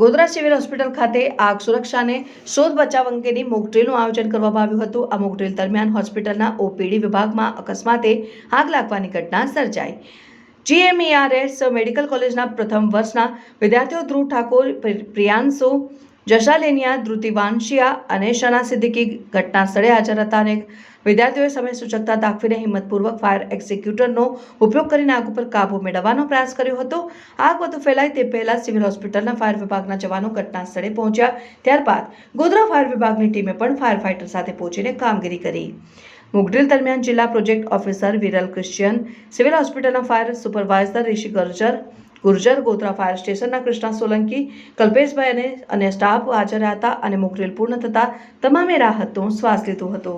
Godhra civil hospital ખાતે આગ સુરક્ષાને શોધ બચાવ અંગેની મોકડ્રીલનું આયોજન કરવામાં આવ્યું હતું. આ મોકડ્રીલ દરમિયાન હોસ્પિટલના ઓપીડી વિભાગમાં અકસ્માતે આગ લાગવાની ઘટના સર્જાઈ. જીએમઈઆરએસ મેડિકલ કોલેજના પ્રથમ વર્ષના વિદ્યાર્થીઓ ધ્રુવ ઠાકોર પ્રિયાંશુ જશાલેનિયા ધ્રુતિ અને શના સિદ્દીકી ઘટના સ્થળે હાજર હતા અને વિદ્યાર્થીઓએ સમય સૂચકતા દાખવીને હિંમતપૂર્વક ફાયર એક્ઝિક્યુટરનો ઉપયોગ કરીને આગ ઉપર કાબૂ મેળવવાનો પ્રયાસ કર્યો હતો. આગ વધુ ફેલાય તે પહેલા સિવિલ હોસ્પિટલના ફાયર વિભાગના જવાનો ઘટના સ્થળે પહોંચ્યા. ત્યારબાદ ગોધરા ફાયર વિભાગની ટીમે પણ ફાયર ફાઇટર સાથે પહોંચીને કામગીરી કરી. મુગડ્રીલ દરમિયાન જિલ્લા project officer Viral Christian, civil હોસ્પિટલના fire supervisor Rishi Garjar Gurjar Godhra fire સ્ટેશનના કૃષ્ણા સોલંકી, કલ્પેશભાઈ અને સ્ટાફ હાજર હતા અને મોકરેલ પૂર્ણ થતાં તમામે રાહતનો શ્વાસ લીધો હતો.